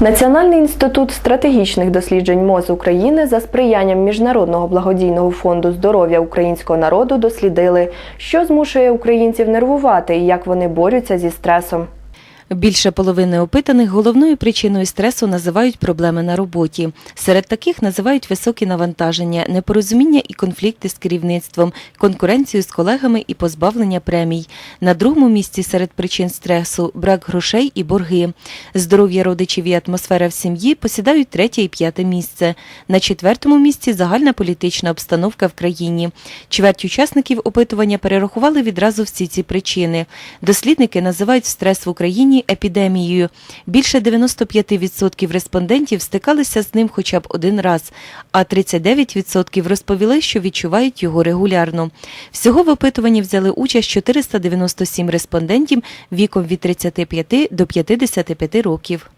Національний інститут стратегічних досліджень МОЗ України за сприянням Міжнародного благодійного фонду здоров'я українського народу дослідили, що змушує українців нервувати і як вони борються зі стресом. Більше половини опитаних головною причиною стресу називають проблеми на роботі. Серед таких називають високі навантаження, непорозуміння і конфлікти з керівництвом, конкуренцію з колегами і позбавлення премій. На другому місці серед причин стресу брак грошей і борги. Здоров'я родичів і атмосфера в сім'ї посідають третє і п'яте місце. На четвертому місці загальна політична обстановка в країні. Чверть учасників опитування перерахували відразу всі ці причини. Дослідники називають стрес в Україні епідемією. Більше 95% респондентів стикалися з ним хоча б один раз, а 39% розповіли, що відчувають його регулярно. Всього в опитуванні взяли участь 497 респондентів віком від 35 до 55 років.